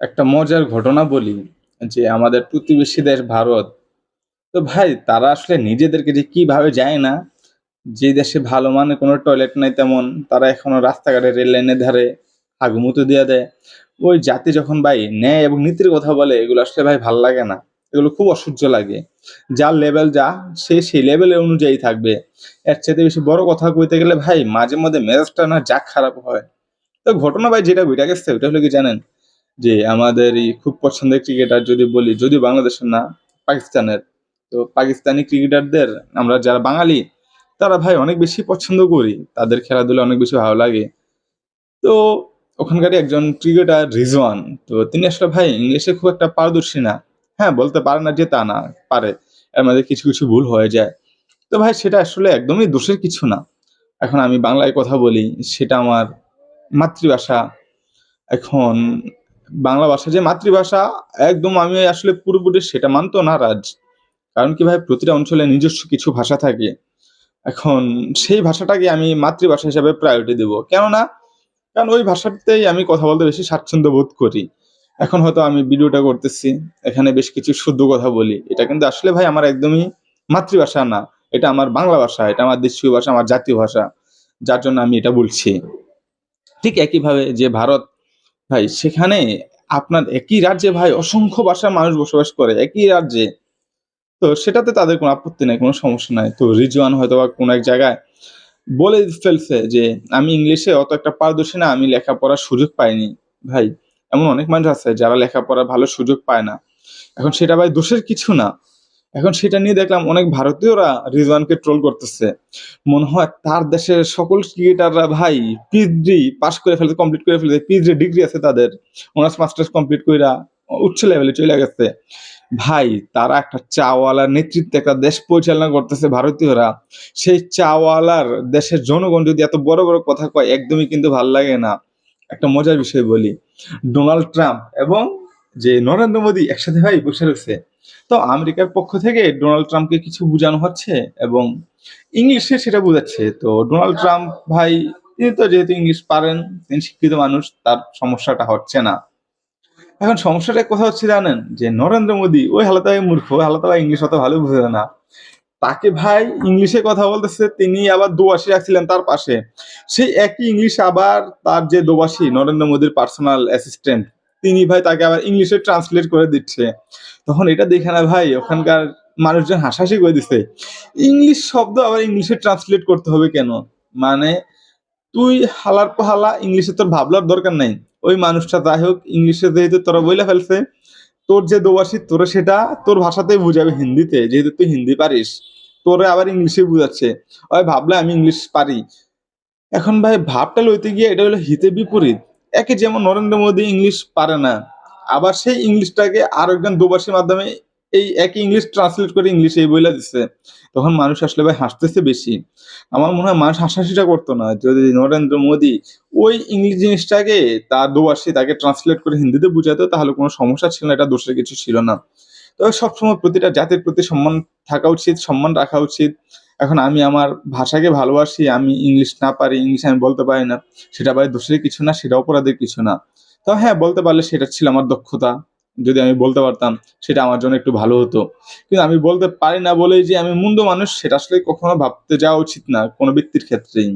একটা মজার ঘটনা বলি, যে আমাদের প্রতিবেশী দেশ ভারত। তো ভাই, তারা আসলে নিজেদেরকে যে কীভাবে যায় না, যে দেশে ভালো মানের কোনো টয়লেট নাই তেমন, তারা এখনও রাস্তাঘাটে রেল লাইনের ধারে হাগুমুতু দিয়ে দেয়। ওই জাতি যখন ভাই ন্যায় এবং নীতির কথা বলে, এগুলো আসলে ভাই ভালো লাগে না। এগুলো খুব অসহ্য লাগে। যার লেভেল যা, সে সেই লেভেলের অনুযায়ী থাকবে। এর চাইতে বেশি বড় কথা কইতে গেলে ভাই, মাঝে মধ্যে মেজাজটা না যাক খারাপ হয়। তো ঘটনা ভাই যেটা ঘটে গেছে ওটা হলো কি জানেন? যে আমাদেরই খুব পছন্দের ক্রিকেটার যদি বলি, যদি বাংলাদেশের না, পাকিস্তানের। তো পাকিস্তানি ক্রিকেটারদের, আমরা যারা বাঙালি, তারা ভাই অনেক বেশি পছন্দ করি। তাদের খেলাধুলা অনেক বেশি ভালো লাগে। তো ওখানকারই একজন ক্রিকেটার রিজওয়ান, তো তিনি আসলে ভাই ইংলিশে খুব একটা পারদর্শী না। হ্যাঁ বলতে পারে না যে তা না, পারে। এর মধ্যে কিছু কিছু ভুল হয়ে যায়। তো ভাই সেটা আসলে একদমই দোষের কিছু না। এখন আমি বাংলায় কথা বলি, সেটা আমার মাতৃভাষা। এখন বাংলা ভাষা যে মাতৃভাষা, একদম আমি আসলে পুরোপুরি সেটা মানতো না রাজ। কারণ কি ভাই, প্রতিটা অঞ্চলে নিজস্ব কিছু ভাষা থাকে। এখন সেই ভাষাটাকে আমি মাতৃভাষা হিসাবে প্রায়োরিটি দেবো। কেননা, কারণ ওই ভাষাতেই আমি কথা বলতে বেশি স্বাচ্ছন্দ্য বোধ করি। এখন হয়তো আমি ভিডিওটা করতেছি, এখানে বেশ কিছু শুদ্ধ কথা বলি। এটা কিন্তু আসলে ভাই আমার একদমই মাতৃভাষা না। এটা আমার বাংলা ভাষা, এটা আমার দেশীয় ভাষা, আমার জাতীয় ভাষা। যার জন্য আমি এটা বলছি। ঠিক একইভাবে যে ভারত ভাই, সেখানে আপনার একই রাজ্যে ভাই অসংখ্য ভাষার মানুষ বসবাস করে, একই রাজ্যে। তো সেটাতে তাদের কোনো আপত্তি নাই, কোনো সমস্যা নাই। তো রিজওয়ান হয়তো বা কোনো এক জায়গায় বলে ফেলছে যে, আমি ইংলিশে অত একটা পারদর্শী না, আমি লেখাপড়ার সুযোগ পাইনি। ভাই, এমন অনেক মানুষ আছে যারা লেখাপড়ার ভালো সুযোগ পায় না। এখন সেটা ভাই দোষের কিছু না। এখন সেটা নিয়ে দেখলাম অনেক ভারতীয়রা রিজওয়ানকে ট্রোল করতেছে। মনে হয় তার দেশের সকল ক্রিকেটাররা ভাই পিএইচডি পাস করে ফেলতে কমপ্লিট করে ফেলতে পিএইচডি ডিগ্রি আছে তাদের। অনার্স মাস্টার্স কমপ্লিট কইরা উচ্চ লেভেলে চলে গেছে। ভাই, তারা একটা চাওয়ালার নেতৃত্বে একটা দেশ পরিচালনা করতেছে ভারতীয়রা। সেই চাওয়ালার দেশের জনগণ যদি এত বড় বড় কথা কয়, একদমই কিন্তু ভালো লাগে না। একটা মজার বিষয় বলি। ডোনাল্ড ট্রাম্প এবং যে নরেন্দ্র মোদী একসাথে ভাই বসে রয়েছে তো আমেরিকার পক্ষ থেকে ডোনাল্ড ট্রাম্পকে কিছু বোঝানো হচ্ছে এবং ইংলিশে সেটা বোঝাচ্ছে। তো ডোনাল্ড ট্রাম্প ভাই, তিনি তো যেহেতু ইংলিশ পারেন, তিনি শিক্ষিত মানুষ, তার সমস্যাটা হচ্ছে না। এখন সমস্যাটা কোথাও হচ্ছে জানেন? যে নরেন্দ্র মোদী, ওই হালাতায় মূর্খ, ওই হালাতায় ইংলিশ অত ভালো বুঝে না। তাকে ভাই ইংলিশে কথা বলতেছে, তিনি আবার দোবাসী রাখছিলেন তার পাশে। সেই একই ইংলিশ আবার তার যে দোবাসী নরেন্দ্র মোদীর পার্সোনাল অ্যাসিস্ট্যান্ট তিনি ভাই তাকে আবার ইংলিশে ট্রান্সলেট করে দিচ্ছে। তখন এটা দেখে না ভাই, ওখানকার মানুষজন হাসাহাসি করে দিচ্ছে ইংলিশ শব্দ আবার ইংলিশে ট্রান্সলেট করতে হবে কেন? মানে তুই হালার পাহালা ইংলিশে তোর ভাবলার দরকার নাই। ওই মানুষটা যাই হোক ইংলিশে যেহেতু তোরা বইলে ফেলছে, তোর যে দোবাসী, তোরা সেটা তোর ভাষাতেই বুঝাবে হিন্দিতে, যেহেতু তুই হিন্দি পারিস। তোরে আবার ইংলিশে বুঝাচ্ছে। ওই ভাবলে আমি ইংলিশ পারি। এখন ভাই ভাবটা লইতে গিয়ে এটা হলো হিতে বিপরীত। একে যেমন নরেন্দ্র মোদী ইংলিশ পারে না, আবার সেই ইংলিশটাকে আর একজন দোবাসীর মাধ্যমে এই একই ইংলিশ ট্রান্সলেট করে ইংলিশে এই বইলা দিচ্ছে তখন মানুষ আসলে ভাই হাসতেছে বেশি। আমার মনে হয় মানুষ হাসাহাসিটা করতো না। যদি নরেন্দ্র মোদী ওই ইংলিশ জিনিসটাকে তার দোবাসী তাকে ট্রান্সলেট করে হিন্দিতে বুঝাতো, তাহলে কোনো সমস্যা ছিল না, এটা দোষের কিছু ছিল না। তবে সবসময় প্রতিটা জাতির প্রতি সম্মান থাকা উচিত, সম্মান রাখা উচিত। এখন আমি আমার ভাষাকে ভালোবাসি, আমি ইংলিশ না পারি ইংলিশ আমি বলতে পারি না, সেটা ভাই দোষের কিছু না, সেটা অপরাধের কিছু না। তো হ্যাঁ বলতে পারলে সেটা ছিল আমার দক্ষতা, যদি আমি বলতে পারতাম, সেটা আমার জন্য একটু ভালো হতো। কিন্তু আমি বলতে পারি না বলেই যে আমি মন্দ মানুষ, সেটা আসলে কখনো ভাবতে যাওয়া উচিত না, কোনো ব্যক্তির ক্ষেত্রেই।